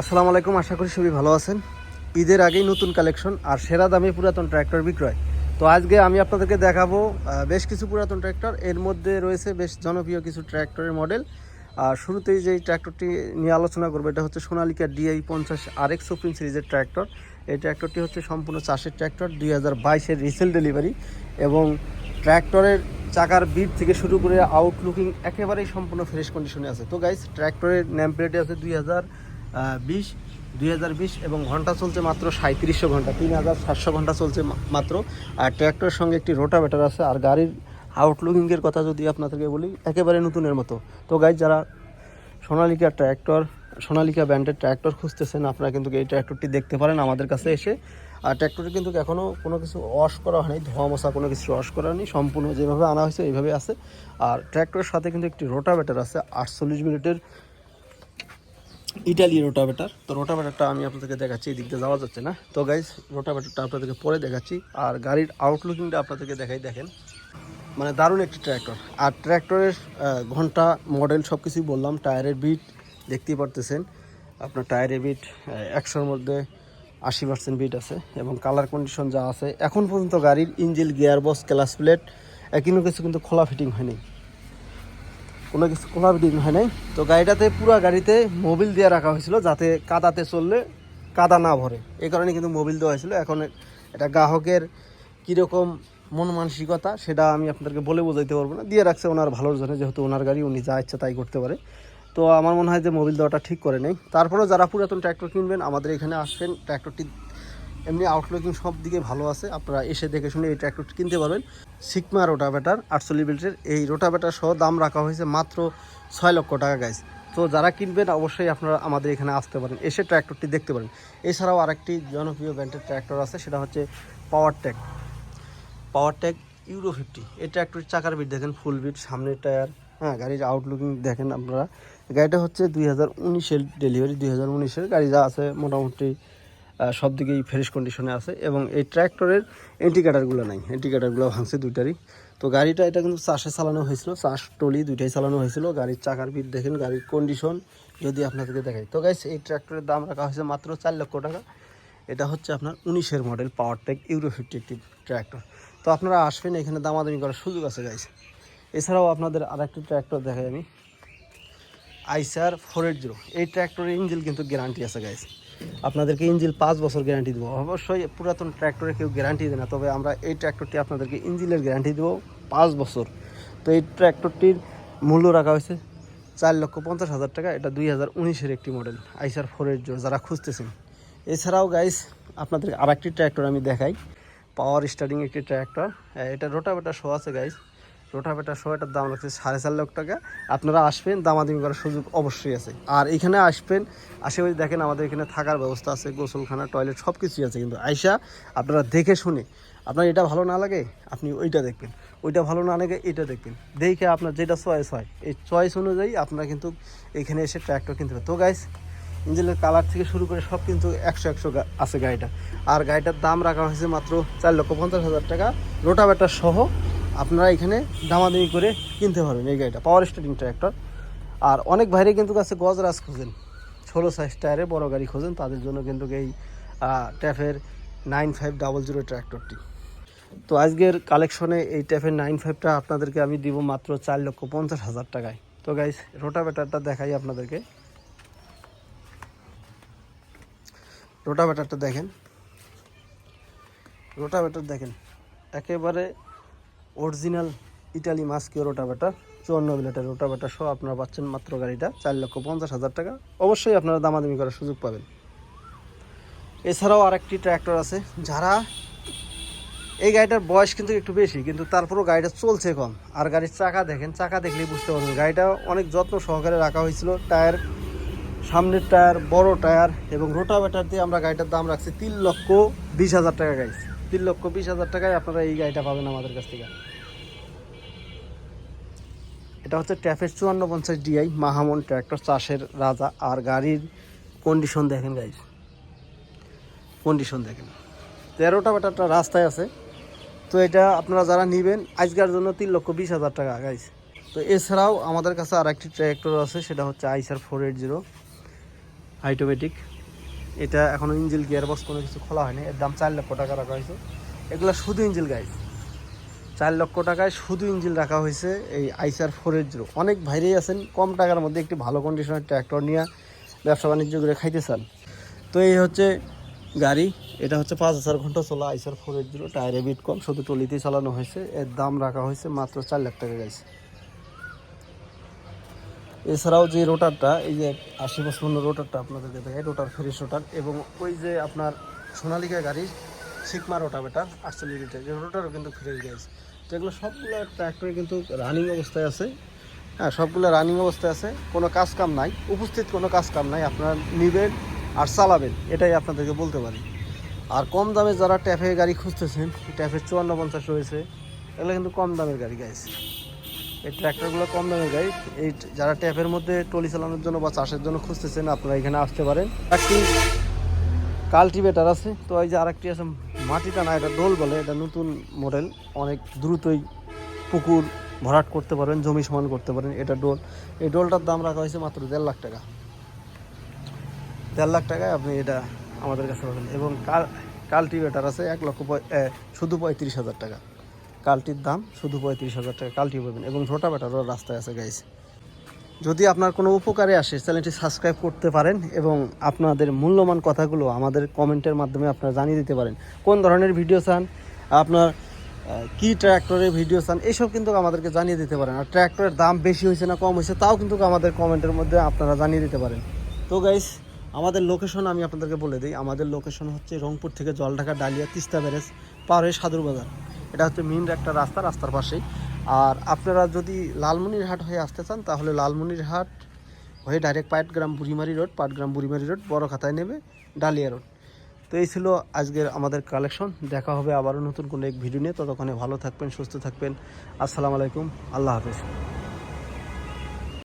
আসসালামু আলাইকুম, আশা করি সবই ভালো আছেন। ঈদের আগেই নতুন কালেকশন আর সেরা দামে পুরাতন ট্র্যাক্টর বিক্রয়। তো আজকে আমি আপনাদেরকে দেখাবো বেশ কিছু পুরাতন ট্র্যাক্টর। এর মধ্যে রয়েছে বেশ জনপ্রিয় কিছু ট্র্যাক্টরের মডেল। আর শুরুতেই যেই ট্র্যাক্টরটি নিয়ে আলোচনা করব, এটা হচ্ছে সোনালিকা ডিআই পঞ্চাশ আর এক্স সুপ্রিম সিরিজের ট্র্যাক্টর। এই ট্র্যাক্টরটি হচ্ছে সম্পূর্ণ চাষের ট্র্যাক্টর, দুই হাজার বাইশের রিসেল ডেলিভারি। এবং ট্র্যাক্টরের চাকার বিট থেকে শুরু করে আউটলুকিং একেবারেই সম্পূর্ণ ফ্রেশ কন্ডিশনে আছে। তো গাইস ট্র্যাক্টরের নেম প্লেটে আছে দুই হাজার বিশ, দুই এবং ঘণ্টা চলছে মাত্র সাঁত্রিশশো ঘণ্টা, তিন হাজার সাতশো ঘণ্টা চলছে মাত্র। আর ট্র্যাক্টরের সঙ্গে একটি রোটাভেটার আছে আর গাড়ির আউটলুকিংয়ের কথা যদি আপনাদেরকে বলি, একেবারে নতুনের মতো। তো গাইজ যারা সোনালিকা ট্র্যাক্টর, সোনালিকা ব্র্যান্ডের ট্র্যাক্টর খুঁজতেছেন, আপনারা কিন্তু এই ট্র্যাক্টরটি দেখতে পারেন আমাদের কাছে এসে। আর ট্র্যাক্টরটি কিন্তু এখনও কোনো কিছু ওয়াশ করা হয়নি, ধোয়া মশা কোনো কিছু ওয়াশ করা নেই সম্পূর্ণ যেভাবে আনা হয়েছে এইভাবে আছে। আর ট্র্যাক্টরের সাথে কিন্তু একটি রোটাভেটার আছে, আটচল্লিশ মিনিটের ইটালি রোটাভেটার। তো রোটাভেটারটা আমি আপনাদেরকে দেখাচ্ছি এই দিক দিয়ে যাওয়া যাচ্ছে না। তো গাইজ রোটাভেটারটা আপনাদেরকে পরে দেখাচ্ছি, আর গাড়ির আউটলুকিংটা আপনাদেরকে দেখাই, দেখেন। মানে দারুণ একটি ট্র্যাক্টর আর ট্র্যাক্টরের ঘণ্টা মডেল সব কিছুই বললাম টায়ারের বিট দেখতেই পারতেছেন। আপনার টায়ারের বিট একশোর মধ্যে আশি পার্সেন্ট বিট আছে, এবং কালার কন্ডিশন যা আছে, এখন পর্যন্ত গাড়ির engine gear box clutch plate কোনো কিছু কিন্তু খোলা ফিটিং হয়নি। কোনো কিছু খোলা ফিটিং হয় নাই। তো গাড়িটাতে পুরো গাড়িতে মোবিল দিয়ে রাখা হয়েছিল যাতে কাদাতে চললে কাদা না ভরে। এই কারণে কিন্তু মোবিল দেওয়া হয়েছিল। এখন এটা গ্রাহকের কীরকম মন মানসিকতা সেটা আমি আপনাদেরকে বলে বোঝাইতে পারব না। দিয়ে রাখছে ওনার ভালোর জন্য, যেহেতু ওনার গাড়ি, উনি যা ইচ্ছা তাই করতে পারে। তো আমার মনে হয় যে মোবিল দেওয়াটা ঠিক করে নেই। তারপরেও যারা পুরাতন ট্র্যাক্টর কিনবেন, আমাদের এখানে আসবেন। ট্র্যাক্টরটি এমনি আউটলুকিং সব দিকে ভালো আছে। আপনারা এসে দেখে শুনে এই ট্র্যাক্টরটি কিনতে পারবেন। সিকমা রোটাভেটার আটচল্লিশ বিল্টের এই রোটাভেটার সহ দাম রাখা হয়েছে মাত্র ছয় লক্ষ টাকা গাইজ তো যারা কিনবেন, অবশ্যই আপনারা আমাদের এখানে আসতে পারেন। এসে ট্র্যাক্টরটি দেখতে পারেন। এছাড়াও আরেকটি জনপ্রিয় ব্র্যান্ডের ট্র্যাক্টর আছে, সেটা হচ্ছে Powertrac Powertrac Euro fifty এই ট্র্যাক্টরের চাকার বিট দেখেন ফুল বিট সামনের টায়ার হ্যাঁ গাড়ির আউটলুকিং দেখেন আপনারা। গাড়িটা হচ্ছে দুই হাজার উনিশের ডেলিভারি দুই হাজার উনিশের গাড়ি যা আছে মোটামুটি সব দিকেই ফ্রেশ কন্ডিশনে আছে এবং এই ট্র্যাক্টরের ইন্ডিকেটারগুলো নাই। ইন্ডিকেটারগুলো ভাঙছে দুইটারই। তো গাড়িটা, এটা কিন্তু চাষে চালানো হয়েছিল, চাষ টলি দুইটাই চালানো হয়েছিল। গাড়ির চাকার বিট দেখেন, গাড়ির কন্ডিশন যদি আপনাদেরকে দেখাই। তো গাইস এই ট্র্যাক্টরের দাম রাখা হয়েছে মাত্র চার লক্ষ টাকা। এটা হচ্ছে আপনার উনিশের model power tech Euro fifty একটি ট্র্যাক্টর। তো আপনারা আসবেন, এখানে দামাদামি করার সুযোগ আছে গাইস এছাড়াও আপনাদের আরেকটি ট্র্যাক্টর দেখাই আমি। আইসার ফোর এইট জিরো এই ট্র্যাক্টরের ইঞ্জিল কিন্তু গ্যারান্টি আছে গাইস আপনাদেরকে ইঞ্জিল পাঁচ বছর গ্যারান্টি দেবো। অবশ্যই পুরাতন ট্র্যাক্টরে কেউ গ্যারান্টি দেয় না, তবে আমরা এই ট্র্যাক্টরটি আপনাদেরকে ইঞ্জিলের গ্যারান্টি দেবো পাঁচ বছর। তো এই ট্র্যাক্টরটির মূল্য রাখা হয়েছে চার লক্ষ পঞ্চাশ হাজার টাকা, এটা দুই হাজার উনিশের একটি মডেল আইসার ফোর এইট জিরো যারা খুঁজতেছেন। এছাড়াও গাইস আপনাদের আরেকটি ট্র্যাক্টর আমি দেখাই পাওয়ার স্টার্টিং একটি ট্র্যাক্টর এটা রোটাভেটার শো আছে গাইস রোটাভেটার শো এটার দাম রাখছে সাড়ে চার লক্ষ টাকা। আপনারা আসবেন, দামাদামি করার সুযোগ অবশ্যই আছে। আর এখানে আসবেন, আসে আশেপাশে দেখেন আমাদের এখানে থাকার ব্যবস্থা আছে, গোসলখানা, টয়লেট সব কিছুই আছে। কিন্তু আইসা আপনারা দেখে শুনে, আপনার এটা ভালো না লাগে, আপনি ওইটা দেখবেন। ওইটা ভালো না লাগে, এটা দেখবেন। দেখে আপনার যেটা চয়েস হয়, এই চয়েস অনুযায়ী আপনারা কিন্তু এখানে এসে ট্র্যাক্টর কিনতে পারেন। তো গাইস ইঞ্জিনের কালার থেকে শুরু করে সব কিন্তু একশো একশো আছে গাড়িটা। আর গাড়িটার দাম রাখা হয়েছে মাত্র চার লক্ষ পঞ্চাশ হাজার টাকা। রোটাভেটার সহ আপনারা এখানে দামাদামি করে কিনতে পারবেন এই গাড়িটা। পাওয়ার স্টার্টিং ট্র্যাক্টর আর অনেক ভাইরে কিন্তু কাছে গজরাজ খোঁজেন। ষোলো সাইজ টায়ারে বড় গাড়ি খোঁজেন। তাদের জন্য কিন্তু এই ট্যাফের নাইন ফাইভ ডাবল জিরো ট্র্যাক্টরটি তো আজকের কালেকশনে এই ট্যাফের নাইন ফাইভটা আপনাদেরকে আমি দিব মাত্র চার লক্ষ পঞ্চাশ হাজার টাকায়। তো গাইস রোটাভেটারটা দেখাই আপনাদেরকে। রোটাভেটারটা দেখেন। রোটাভেটার দেখেন। একেবারে অরিজিনাল ইটালি মাস্কিও রোটাভেটার, চুয়ান্ন বিলেটের রোটাভেটার সহ আপনারা পাচ্ছেন মাত্র গাড়িটা, চার লক্ষ পঞ্চাশ হাজার টাকা। অবশ্যই আপনারা দামাদামি করার সুযোগ পাবেন। এছাড়াও আরেকটি ট্র্যাক্টর আছে, যারা এই গাড়িটার বয়স কিন্তু একটু বেশি, কিন্তু তারপরেও গাড়িটা চলছে কম। আর গাড়ির চাকা দেখেন, চাকা দেখলেই বুঝতে পারবেন, গাড়িটা অনেক যত্ন সহকারে রাখা হয়েছিল, টায়ার, সামনের টায়ার, বড় টায়ার এবং রোটাভেটার দিয়ে আমরা গাড়িটার দাম রাখছি তিন লক্ষ বিশ হাজার টাকা গাড়ি তিন লক্ষ বিশ হাজার টাকায় আপনারা এই গাড়িটা পাবেন আমাদের কাছ থেকে। এটা হচ্ছে ট্যাফের চুয়ান্ন পঞ্চাশ ডিআই মাহামন ট্র্যাক্টর, চাষের রাজা। আর গাড়ির কন্ডিশন দেখেন গাইজ কন্ডিশন দেখেন। তেরোটা বেটারটা রাস্তায় আছে। তো এটা আপনারা যারা নেবেন, আজকের জন্য তিন লক্ষ বিশ হাজার টাকা গাইজ তো এছাড়াও আমাদের কাছে আর একটি ট্র্যাক্টর আছে, সেটা হচ্ছে আইসার ফোর এইট জিরো অটোমেটিক এটা এখনও ইঞ্জিল গিয়ার বক্স কোনো কিছু খোলা হয়নি। এর দাম চার লক্ষ টাকা রাখা হয়েছে। এগুলো শুধু ইঞ্জিল গাইজ চার লক্ষ টাকায় শুধু ইঞ্জিল রাখা হয়েছে এই আইসার ফোর এইট জিরো। অনেক ভাইরেই আছেন, কম টাকার মধ্যে একটি ভালো কন্ডিশনের ট্র্যাক্টর নিয়ে ব্যবসা বাণিজ্য করে খাইতে চান তো এই হচ্ছে গাড়ি। এটা হচ্ছে পাঁচ হাজার ঘণ্টা চলা আইসার ফোর এইট জিরো, টায়ারে বিট কম। শুধু টলিতেই চালানো হয়েছে। এর দাম রাখা হয়েছে মাত্র চার লাখ টাকা গাইছে এছাড়াও যে রোটারটা, এই যে আশি পঁচপন্ন রোটারটা আপনাদেরকে দেখায় রোটার ফ্রেশ রোটার এবং ওই যে আপনার সোনালিকা গাড়ির সিকমা রোটাভেটার আটচল্লিশ লিটার। এই রোটারও কিন্তু ফ্রেশ গেছে তো এগুলো সবগুলো ট্র্যাক্টরে কিন্তু রানিং অবস্থায় আছে। হ্যাঁ সবগুলো রানিং অবস্থায় আছে। কোনো কাজ কাম নাই। উপস্থিত কোনো কাজ কাম নাই। আপনারা নেবেন আর চালাবেন, এটাই আপনাদেরকে বলতে পারি। আর কম দামে যারা ট্যাফে গাড়ি খুঁজতেছেন ট্যাফের চুয়ান্ন পঞ্চাশ রয়েছে, এগুলো কিন্তু কম দামের গাড়ি গাইছে এই ট্র্যাক্টরগুলো কম দামে গাড়ি এই যারা ট্যাপের মধ্যে টলি চালানোর জন্য বা চাষের জন্য খুঁজতেছেন, আপনারা এখানে আসতে পারেন। একটি কাল্টিভেটার আছে। তো এই যে আরেকটি আছে, মাটিটা না, এটা ডোল বলে, এটা নতুন মডেল। অনেক দ্রুতই পুকুর ভরাট করতে পারেন, জমি সমান করতে পারেন, এটা ডোল। এই ডোলটার দাম রাখা হয়েছে মাত্র দেড় লাখ টাকা। দেড় লাখ টাকায় আপনি এটা আমাদের কাছে পাবেন। এবং কাল কাল্টিভেটার আছে এক লক্ষ শুধু পঁয়ত্রিশ হাজার টাকা। কালটির দাম শুধু পঁয়ত্রিশ হাজার টাকা। কালটি পাবেন এবং রোটাভেটারও রাস্তায় আছে গাইস যদি আপনার কোনো উপকারে আসে চ্যানেলটি সাবস্ক্রাইব করতে পারেন এবং আপনাদের মূল্যবান কথাগুলো আমাদের কমেন্টের মাধ্যমে আপনারা জানিয়ে দিতে পারেন। কোন ধরনের ভিডিও চান? আপনার কি ট্র্যাক্টরের ভিডিও চান? এইসব কিন্তু আমাদেরকে জানিয়ে দিতে পারেন। আর ট্র্যাক্টরের দাম বেশি হয়েছে না, কম হয়েছে, তাও কিন্তু আমাদের কমেন্টের মধ্যে আপনারা জানিয়ে দিতে পারেন। তো গাইস আমাদের লোকেশন আমি আপনাদেরকে বলে দিই। আমাদের লোকেশন হচ্ছে রংপুর থেকে জলঢাকা ডালিয়া তিস্তা ব্যারেজ পার হয়ে সাদুর বাজার। এটা হচ্ছে মেন একটা রাস্তা, রাস্তার পাশেই। আর আপনারা যদি লালমনিরহাট হয়ে আসতে চান, তাহলে লালমনিরহাট হয়ে direct Patgram Burimari road Patgram Burimari road বড় খাতায় নেবে, ডালিয়া রোড তো এই ছিল আজকের আমাদের কালেকশন দেখা হবে আবারও নতুন কোনো এক ভিডিও নিয়ে। ততক্ষণে ভালো থাকবেন, সুস্থ থাকবেন। আসসালামু আলাইকুম। আল্লাহ হাফেজ।